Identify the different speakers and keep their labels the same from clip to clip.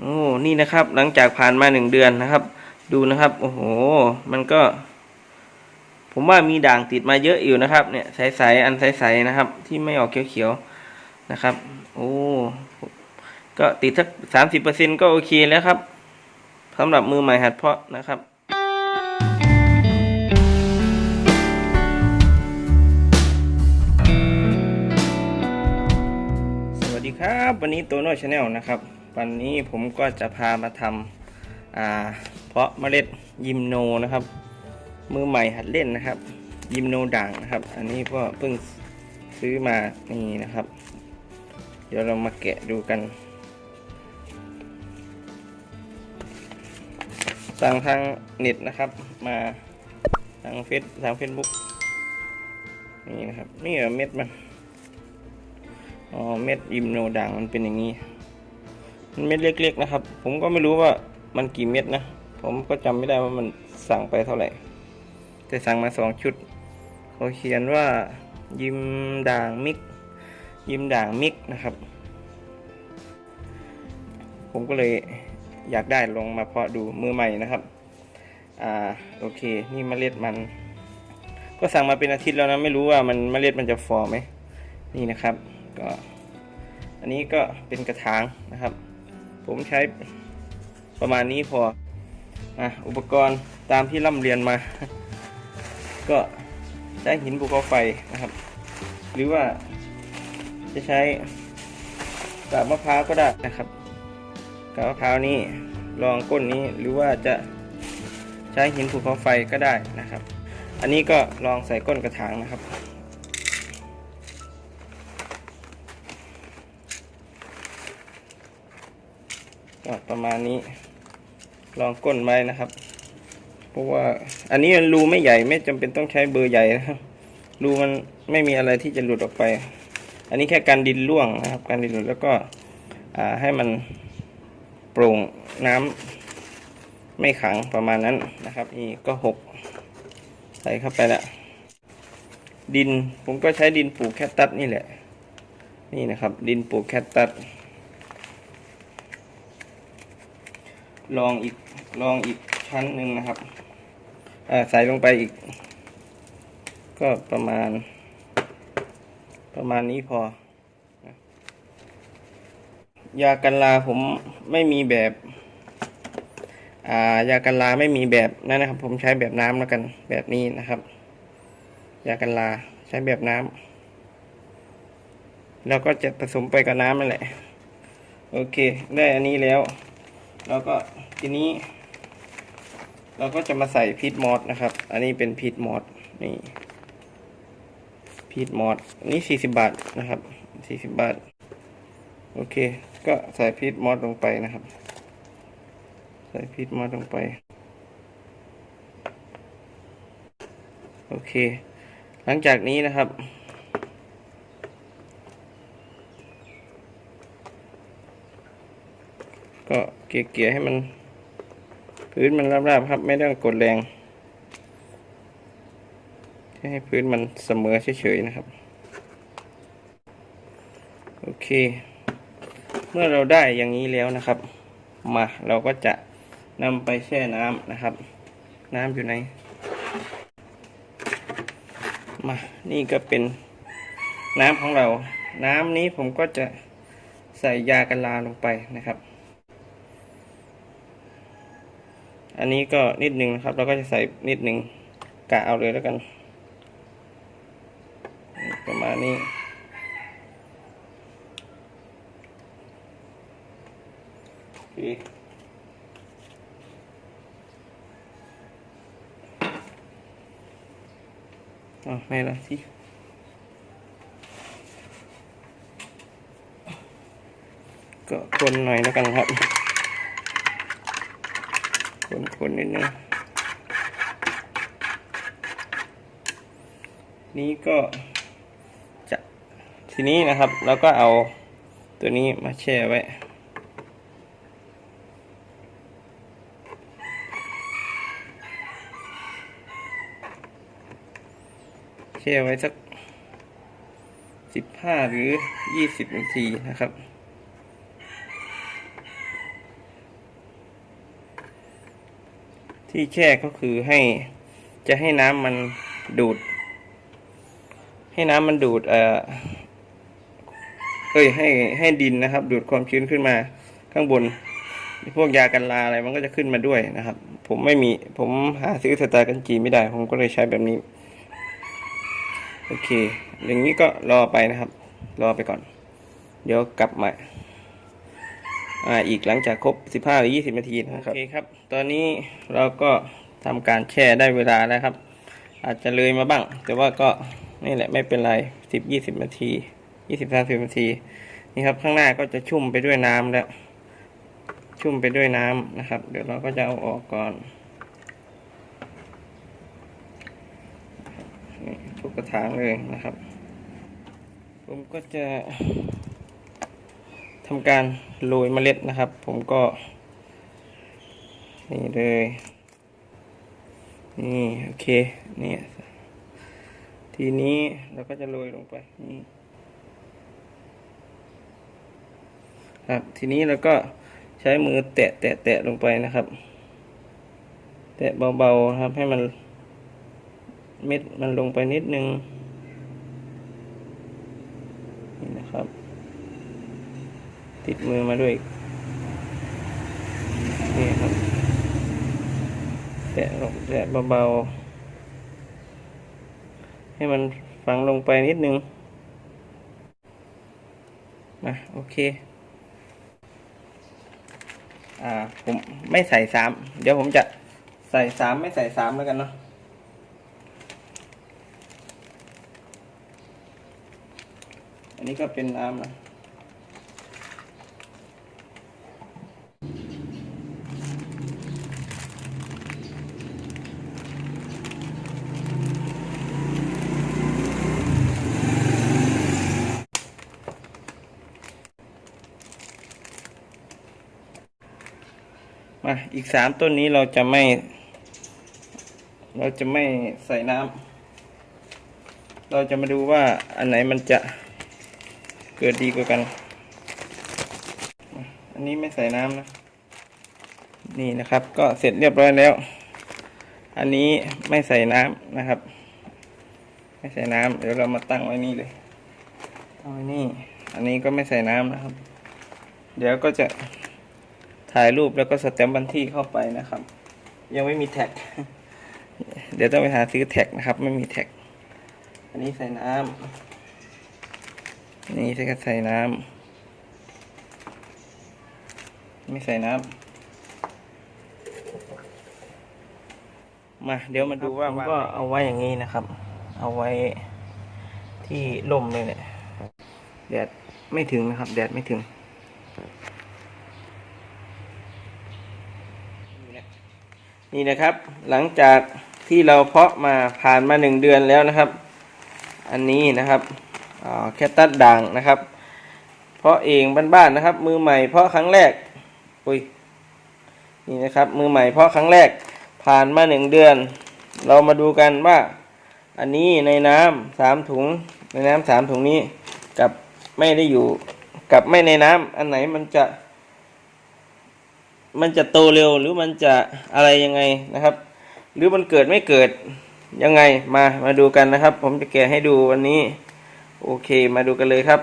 Speaker 1: โอ้นี่นะครับ หลังจากผ่านมาหนึ่งเดือนนะครับ ดูนะครับ โอ้โห มันก็ ผมว่ามีด่างติดมาเยอะอยู่นะครับ เนี่ยใสๆอันใสๆนะครับ ที่ไม่ออกเขียวๆนะครับ โอ้ก็ติดสักสามสิบเปอร์เซ็นก็โอเคแล้วครับสำหรับมือใหม่หัดเพาะนะครับสวัสดีครับวันนี้โตโน่ชาแนลนะครับ วันนี้ผมก็จะพามาทำเพาะเมล็ดยิมโนนะครับ มือใหม่หัดเล่นนะครับ ยิมโนด่างนะครับ อันนี้ก็เพิ่งซื้อมานี่นะครับ เดี๋ยวเรามาแกะดูกัน สั่งทางเน็ตนะครับ มาทางเฟซทางเฟซบุ๊กนี่นะครับ นี่เหรอเม็ดมันอ๋อเม็ดยิมโนด่างมันเป็นอย่างนี้ มันเม็ดเล็กๆนะครับ ผมก็ไม่รู้ว่ามันกี่เม็ดนะ ผมก็จำไม่ได้ว่ามันสั่งไปเท่าไหร่ แต่สั่งมาสองชุดเขาเขียนว่ายิมด่างมิก ยิมด่างมิกนะครับ ผมก็เลยอยากได้ลงมาเพาะดูมือใหม่นะครับ อ่าโอเค นี่เมล็ดมัน ก็สั่งมาเป็นอาทิตย์แล้วนะ ไม่รู้ว่ามันเมล็ดมันจะฟอร์มไหมนี่นะครับ ก็ อันนี้ก็เป็นกระถางนะครับ ผมใช้ประมาณนี้พออะอุปกรณ์ตามที่ร่ำเรียนมา ก็ใช้หินภูเขาไฟนะครับ หรือว่าจะใช้กาบมะพร้าวก็ได้นะครับกาบมะพร้าวนี้รองก้นนี้หรือว่าจะใช้หินภูเขาไฟก็ได้นะครับ อันนี้ก็ลองใส่ก้นกระถางนะครับ ประมาณนี้ ลองก้นไว้นะครับ เพราะว่าอันนี้มันรูไม่ใหญ่ไม่จำเป็นต้องใช้เบอร์ใหญ่นะครับรูมันไม่มีอะไรที่จะหลุดออกไป อันนี้แค่การดินร่วงนะครับ การดินหลุดแล้วก็ให้มันโปร่งน้ำไม่ขังประมาณนั้นนะครับ นี่ก็หกใส่เข้าไปละดินผมก็ใช้ดินปลูกแคตตัสนี่แหละ นี่นะครับ ดินปลูกแคตตัส ลองอีกลองอีกชั้นหนึ่งนะครับใส่ลงไปอีก ก็ประมาณ ประมาณนี้พอ ยากันลาผมไม่มีแบบายากันลาไม่มีแบบนั่นนะครับ ผมใช้แบบน้ำแล้วกันแบบนี้นะครับ ยากันลาใช้แบบน้ำแล้วก็จะผสมไปกับน้ำนั่นแหละ โอเค ได้อันนี้แล้ว แล้วก็ทีนี้ เราก็จะมาใส่พีทมอสนะครับ อันนี้เป็นพีทมอสนี่พีทมอสอันนี้สี่สิบบาทนะครับสี่สิบบาท โอเค ก็ใส่พีทมอสลงไปนะครับ ใส่พีทมอสลงไป โอเค หลังจากนี้นะครับ ก็ เกี่ยๆให้มัน พื้นมันราบๆครับ ไม่ต้องกดแรงแค่ให้พื้นมันเสมอเฉยๆนะครับ โอเค เมื่อเราได้อย่างนี้แล้วนะครับ มาเราก็จะนำไปแช่น้ำนะครับ น้ำอยู่ไหนมา นี่ก็เป็นน้ำของเรา น้ำนี้ผมก็จะใส่ยากันลาลงไปนะครับ อันนี้ก็นิดหนึ่งนะครับ เราก็จะใส่นิดหนึ่งกะเอาเลยแล้วกัน ประมาณนี้โอเคอ๋อไม่ละที่ก็คนหน่อยแล้วกันครับ คนนิดนึงนี้ก็จะทีนี้นะครับเราก็เอาตัวนี้มาแช่ไว้แช่ไว้สักสิบห้าหรือยี่สิบนาทีนะครับ ที่แช่ก็คือให้จะให้น้ำมันดูด ให้น้ำมันดูดเอ่อเอ้ยให้ให้ดินนะครับ ดูดความชื้นขึ้นมาข้างบน พวกยากันราอะไรมันก็จะขึ้นมาด้วยนะครับ ผมไม่มีผมหาซื้อสไตล์กันจีไม่ได้ ผมก็เลยใช้แบบนี้ โอเค อย่างนี้ก็รอไปนะครับ รอไปก่อน เดี๋ยวกลับมา อ่าอีกหลังจากครบ 15 หรือ 20 นาทีนะครับ โอเคครับ ตอนนี้เราก็ทำการแช่ได้เวลาแล้วครับ อาจจะเลยมาบ้าง แต่ว่าก็นี่แหละไม่เป็นไร 10 20 นาที 20 30 นาที นี่ครับ ข้างหน้าก็จะชุ่มไปด้วยน้ำแล้ว ชุ่มไปด้วยน้ำนะครับ เดี๋ยวเราก็จะเอาออกก่อนทุกกระถางเลยนะครับ ผมก็จะ ทำการโรยเมล็ดนะครับ ผมก็ นี่เลยนี่โอเคนี่ทีนี้เราก็จะโรยลงไปนี่ครับทีนี้เราก็ใช้มือแตะแตะแตะลงไปนะครับ แตะเบาๆครับให้มันเม็ดมันลงไปนิดนึง นี่นะครับ ติดมือมาด้วยนี่ครับแตะลงแตะเบาๆ ให้มันฝังลงไปนิดนึงมาโอเค อ่า ผมไม่ใส่สามเดี๋ยวผมจะใส่สามไม่ใส่สามแล้วกันเนาะอันนี้ก็เป็นน้ำนะ อีกสามต้นนี้เราจะไม่ เราจะไม่ใส่น้ำเราจะมาดูว่าอันไหนมันจะเกิดดีกว่ากัน อันนี้ไม่ใส่น้ำนะ นี่นะครับ ก็เสร็จเรียบร้อยแล้ว อันนี้ไม่ใส่น้ำนะครับ ไม่ใส่น้ำเดี๋ยวเรามาตั้งไว้นี่เลยตั้งไว้นี่ อันนี้ก็ไม่ใส่น้ำนะครับ เดี๋ยวก็จะ ถ่ายรูปแล้วก็สแตมป์บันที่เข้าไปนะครับ ยังไม่มีแท็ก เดี๋ยวต้องไปหาซื้อแท็กนะครับ ไม่มีแท็ก อันนี้ใส่น้ำนี่ใส่ก็ใส่น้ำไม่ใส่น้ำมา เดี๋ยวมาดูว่าก็เอาไว้อย่างนี้นะครับ เอาไว้ที่ร่มเลยเนี่ยแดดไม่ถึงนะครับ แดดไม่ถึง นี่นะครับ หลังจากที่เราเพาะมาผ่านมาหนึ่งเดือนแล้วนะครับ อันนี้นะครับแคตตัสด่างนะครับ เพาะเองบ้านๆนะครับ มือใหม่เพาะครั้งแรกอุ้ยนี่นะครับ มือใหม่เพาะครั้งแรกผ่านมาหนึ่งเดือน เรามาดูกันว่า อันนี้ในน้ำสามถุงในน้ำสามถุงนี้กับไม่ได้อยู่กับไม่ในน้ำอันไหนมันจะ มันจะโตเร็วหรือมันจะอะไรยังไงนะครับ หรือมันเกิดไม่เกิดยังไงมามาดูกันนะครับ ผมจะแกะให้ดูวันนี้ โอเคมาดูกันเลยครับ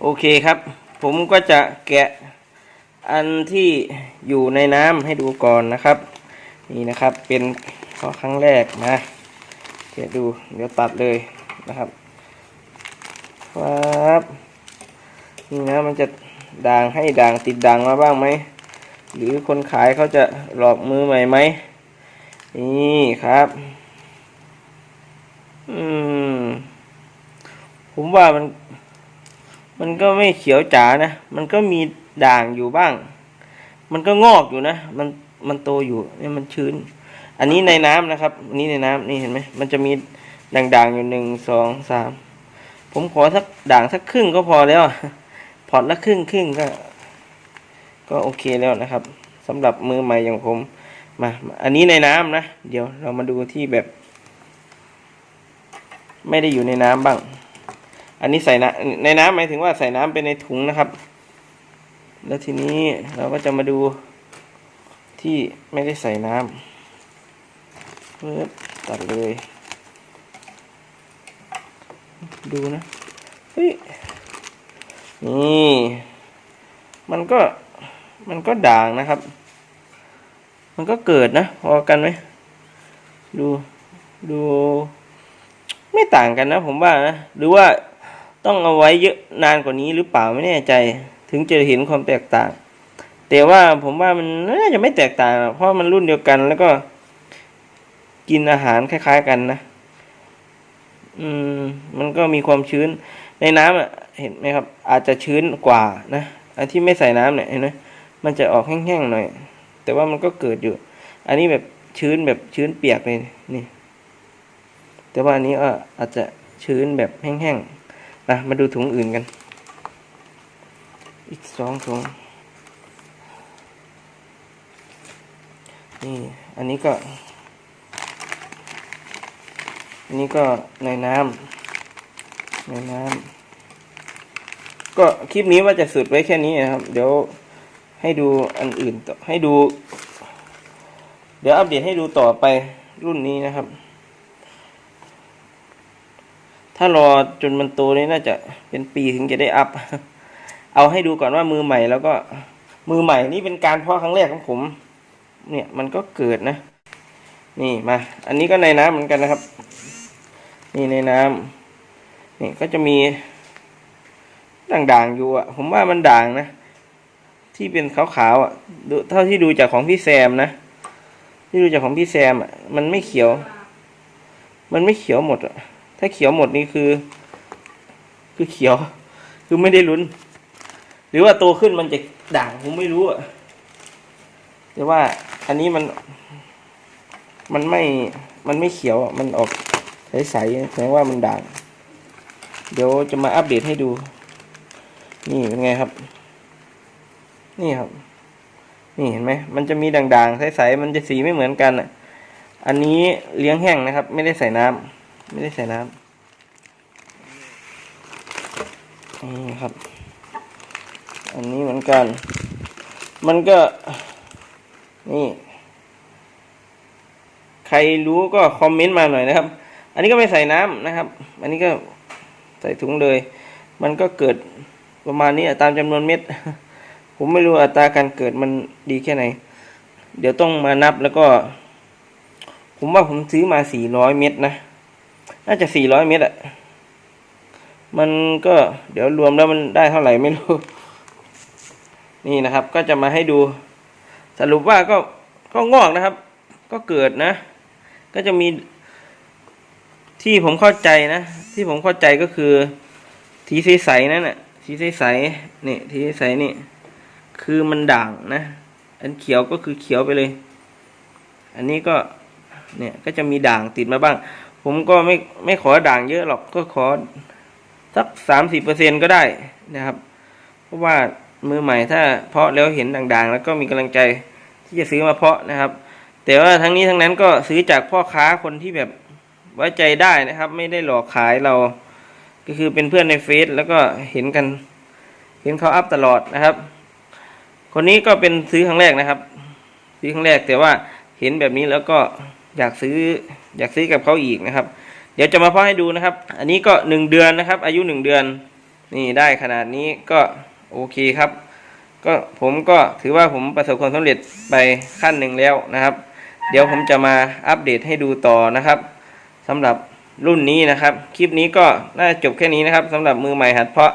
Speaker 1: โอเคครับ ผมก็จะแกะอันที่อยู่ในน้ำให้ดูก่อนนะครับ นี่นะครับเป็นข้อครั้งแรกนะแกะดูเดี๋ยวตัดเลยนะครับครับนี่นะมันจะ ด่างให้ด่างติดด่างมาบ้างไหม หรือคนขายเขาจะหลอกมือใหม่ไหม นี่ครับ อืม ผมว่ามัน มันก็ไม่เขียวจ๋านะ มันก็มีด่างอยู่บ้าง มันก็งอกอยู่นะ มัน มันโตอยู่เนี่ยมันชื้น อันนี้ในน้ำนะครับ อันนี้ในน้ำนี่เห็นไหม มันจะมีด่างๆอยู่หนึ่งสองสามผมขอสักด่างสักครึ่งก็พอแล้ว พอร์ตละครึ่งครึ่งก็ ก็โอเคแล้วนะครับสำหรับมือใหม่อย่างผมมา อันนี้ในน้ำนะ เดี๋ยวเรามาดูที่แบบ ไม่ได้อยู่ในน้ำบ้าง อันนี้ใส่น้ำในน้ำหมายถึงว่าใส่น้ำไปในถุงนะครับ แล้วทีนี้เราก็จะมาดูที่ไม่ได้ใส่น้ำปึ๊บตัดเลย ดูนะ เฮ้ย นี่ มันก็มันก็ด่างนะครับ มันก็เกิดนะพอกันไหมดูดู ไม่ต่างกันนะ ผมว่านะหรือว่าต้องเอาไว้เยอะนานกว่านี้หรือเปล่าไม่แน่ใจ ถึงจะเห็นความแตกต่าง แต่ว่าผมว่ามันน่าจะไม่แตกต่าง เพราะมันรุ่นเดียวกันแล้วก็ กินอาหารคล้าย ๆ กันนะ อืม มันก็มีความชื้น ในน้ำอะเห็นไหมครับ อาจจะชื้นกว่านะอันที่ไม่ใส่น้ำเนี่ยเห็นไหมมันจะออกแห้งๆหน่อย แต่ว่ามันก็เกิดอยู่ อันนี้แบบชื้นแบบชื้นเปียกเลยนี่ แต่ว่าอันนี้ก็อาจจะชื้นแบบแห้งๆนะมาดูถุงอื่นกัน อีกสองถุงนี่อันนี้ก็ อันนี้ก็ในน้ำ ในน้ำก็คลิปนี้ว่าจะสุดไว้แค่นี้นะครับ เดี๋ยวให้ดูอันอื่นต่อให้ดู เดี๋ยวอัปเดตให้ดูต่อไปรุ่นนี้นะครับ ถ้ารอจนมันโตนี่น่าจะเป็นปีถึงจะได้อัพ เอาให้ดูก่อนว่ามือใหม่แล้วก็มือใหม่นี่เป็นการเพาะครั้งแรกของผม เนี่ยมันก็เกิดนะ นี่มา อันนี้ก็ในน้ำเหมือนกันนะครับ นี่ในน้ำ นี่ก็จะมีด่างๆอยู่อะ ผมว่ามันด่างนะ ที่เป็นขาวๆอะดูเท่าที่ดูจากของพี่แซมนะ ที่ดูจากของพี่แซมอะ มันไม่เขียว มันไม่เขียวหมดอะ ถ้าเขียวหมดนี่คือ คือเขียว คือไม่ได้ลุ้น หรือว่าโตขึ้นมันจะด่างผมไม่รู้อะแต่ว่าอันนี้มัน มันไม่ มันไม่เขียว มันออกใสๆแสดงว่ามันด่าง เดี๋ยวจะมาอัปเดตให้ดู นี่เป็นไงครับ นี่ครับ นี่เห็นไหมมันจะมีด่างๆ ใสๆ มันจะสีไม่เหมือนกันอะ อันนี้เลี้ยงแห้งนะครับ ไม่ได้ใส่น้ำไม่ได้ใส่น้ำนี่ครับ อันนี้เหมือนกัน มันก็ นี่ใครรู้ก็คอมเมนต์มาหน่อยนะครับ อันนี้ก็ไม่ใส่น้ำนะครับ อันนี้ก็ ใส่ถุงเลย มันก็เกิดประมาณนี้ตามจำนวนเม็ด ผมไม่รู้อัตราการเกิดมันดีแค่ไหน เดี๋ยวต้องมานับแล้วก็ ผมว่าผมซื้อมาสี่ร้อยเม็ดนะ น่าจะสี่ร้อยเม็ดอะมันก็เดี๋ยวรวมแล้วมันได้เท่าไหร่ไม่รู้ นี่นะครับ ก็จะมาให้ดู สรุปว่าก็ก็งอกนะครับ ก็เกิดนะ ก็จะมีที่ผมเข้าใจนะ ที่ผมเข้าใจก็คือทีใสๆนั่นน่ะทีใสๆนี่ทีใสๆนี่ คือมันด่างนะ อันเขียวก็คือเขียวไปเลย อันนี้ก็เนี่ยก็จะมีด่างติดมาบ้าง ผมก็ไม่ไม่ขอด่างเยอะหรอกก็ขอสักสามสิบเปอร์เซ็นก็ได้นะครับ เพราะว่ามือใหม่ถ้าเพาะแล้วเห็นด่างๆ แล้วก็มีกำลังใจที่จะซื้อมาเพาะนะครับ แต่ว่าทั้งนี้ทั้งนั้นก็ซื้อจากพ่อค้าคนที่แบบ ไว้ใจได้นะครับ ไม่ได้หลอกขายเรา ก็คือเป็นเพื่อนในเฟซแล้วก็เห็นกัน เห็นเขาอัพตลอดนะครับ คนนี้ก็เป็นซื้อครั้งแรกนะครับ ซื้อครั้งแรกแต่ว่าเห็นแบบนี้แล้วก็อยากซื้ออยากซื้อกับเขาอีกนะครับ เดี๋ยวจะมาเพาะให้ดูนะครับ อันนี้ก็หนึ่งเดือนนะครับ อายุหนึ่งเดือน นี่ได้ขนาดนี้ก็โอเคครับ ก็ผมก็ถือว่าผมประสบความสำเร็จไปขั้นหนึ่งแล้วนะครับ เดี๋ยวผมจะมาอัปเดตให้ดูต่อนะครับ สำหรับรุ่นนี้นะครับ คลิปนี้ก็น่าจะจบแค่นี้นะครับสำหรับมือใหม่หัดเพาะ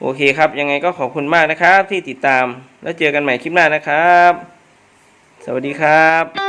Speaker 1: โอเคครับ ยังไงก็ขอบคุณมากนะครับที่ติดตามแล้วเจอกันใหม่คลิปหน้านะครับ สวัสดีครับ